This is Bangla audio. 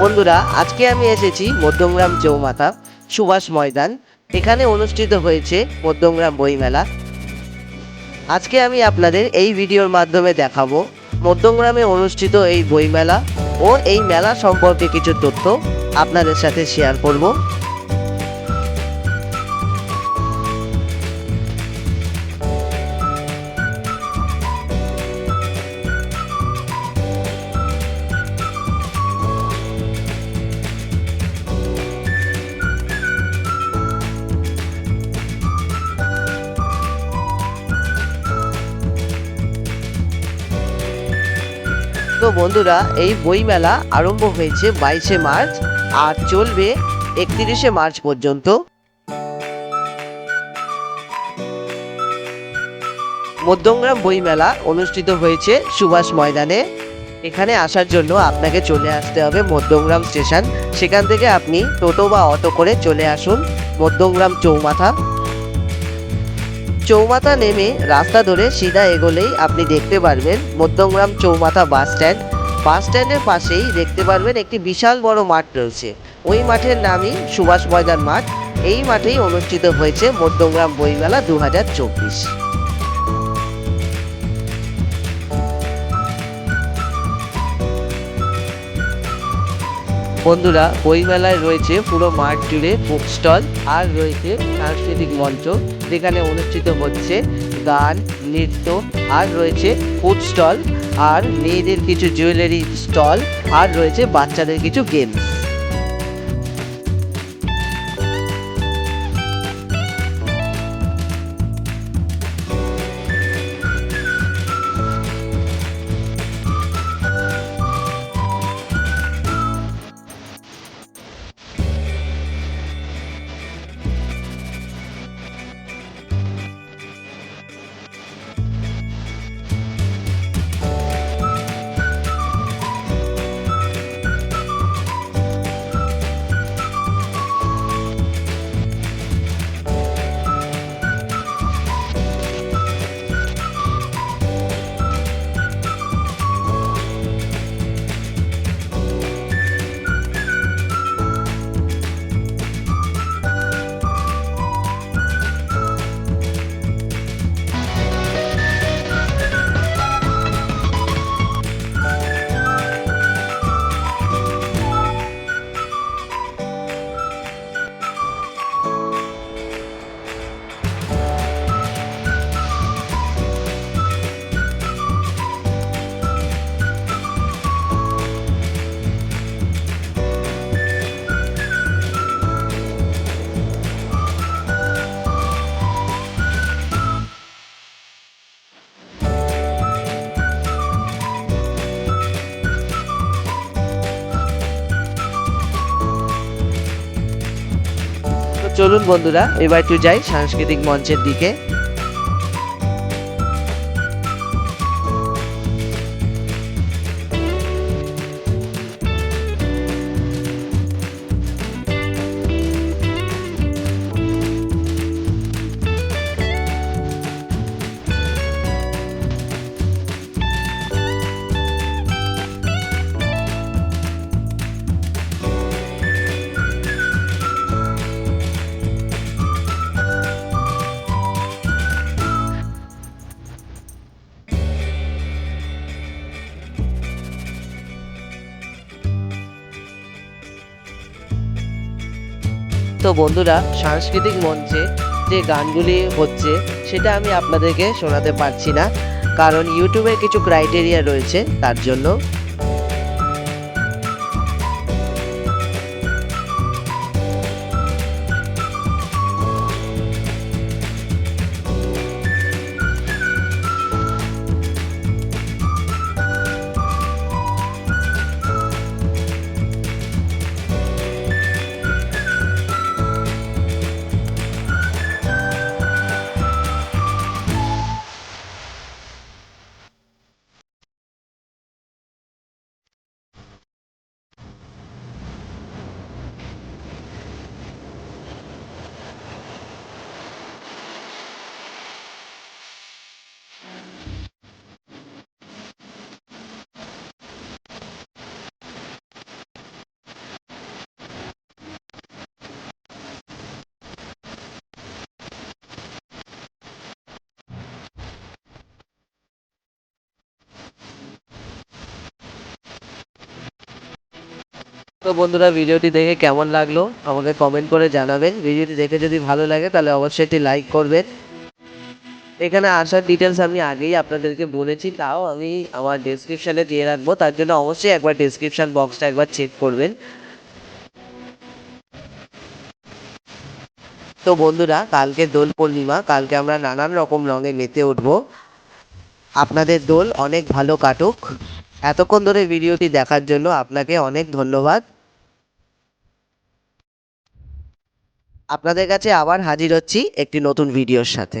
বন্ধুরা, আজকে আমি এসেছি মধ্যমগ্রাম চৌমাথা সুভাষ ময়দান। এখানে অনুষ্ঠিত হয়েছে মধ্যমগ্রাম বইমেলা। আজকে আমি আপনাদের এই ভিডিওর মাধ্যমে দেখাবো মধ্যমগ্রামে অনুষ্ঠিত এই বইমেলা ও এই মেলা সম্পর্কে কিছু তথ্য আপনাদের সাথে শেয়ার করব। তো বন্ধুরা, এই বইমেলা আরম্ভ হয়েছে বাইশে মার্চ আর চলবে একত্রিশে মার্চ পর্যন্ত। মধ্যমগ্রাম বইমেলা অনুষ্ঠিত হয়েছে সুভাষ ময়দানে। এখানে আসার জন্য আপনাকে চলে আসতে হবে মধ্যমগ্রাম স্টেশন। সেখান থেকে আপনি টোটো বা অটো করে চলে আসুন মধ্যমগ্রাম চৌমাথা। চৌমাথা নেমে রাস্তা ধরে সিধা এগোলেই আপনি দেখতে পারবেন মধ্যমগ্রাম চৌমাথা বাস স্ট্যান্ড। বাস স্ট্যান্ডের পাশেই দেখতে পারবেন একটি বিশাল বড় মাঠ রয়েছে। ওই মাঠের নামই সুভাষ ময়দান মাঠ। এই মাঠেই অনুষ্ঠিত হয়েছে মধ্যমগ্রাম বইমেলা দু হাজার চব্বিশ। বন্ধুরা, বইমেলায় রয়েছে পুরো মাঠ জুড়ে বুক স্টল আর রয়েছে সাংস্কৃতিক মঞ্চ। যেখানে অনুষ্ঠিত হচ্ছে গান, নৃত্য, আর রয়েছে ফুড স্টল আর মেয়েদের কিছু জুয়েলারি স্টল আর রয়েছে বাচ্চাদের কিছু গেমস চলুন বন্ধুরা এবার একটু যাই সাংস্কৃতিক মঞ্চের দিকে। তো বন্ধুরা, সাংস্কৃতিক মঞ্চে যে গানগুলি হচ্ছে, সেটা আমি আপনাদেরকে শোনাতে পারছি না। কারণ ইউটিউবের কিছু ক্রাইটেরিয়া রয়েছে, তার জন্য তো বন্ধুরা, ভিডিওটি দেখে কেমন লাগল আমাকে কমেন্ট করে জানাবেন। ভিডিওটি দেখে যদি ভালো লাগে, তাহলে অবশ্যই একটি লাইক করবেন। এখানে আসার ডিটেলস আমি আগেই আপনাদেরকে বলেছি, তাও আমি আমার ডেসক্রিপশানে দিয়ে রাখব। তার জন্য অবশ্যই একবার ডেসক্রিপশান বক্সটা একবার চেক করবেন। তো বন্ধুরা, কালকে দোল পূর্ণিমা, কালকে আমরা নানান রকম রঙে মেতে উঠবো। আপনাদের দোল অনেক ভালো কাটুক। এতক্ষণ ধরে ভিডিওটি দেখার জন্য আপনাকে অনেক ধন্যবাদ। আপনাদের কাছে আবার হাজির হচ্ছি একটি নতুন ভিডিওর সাথে।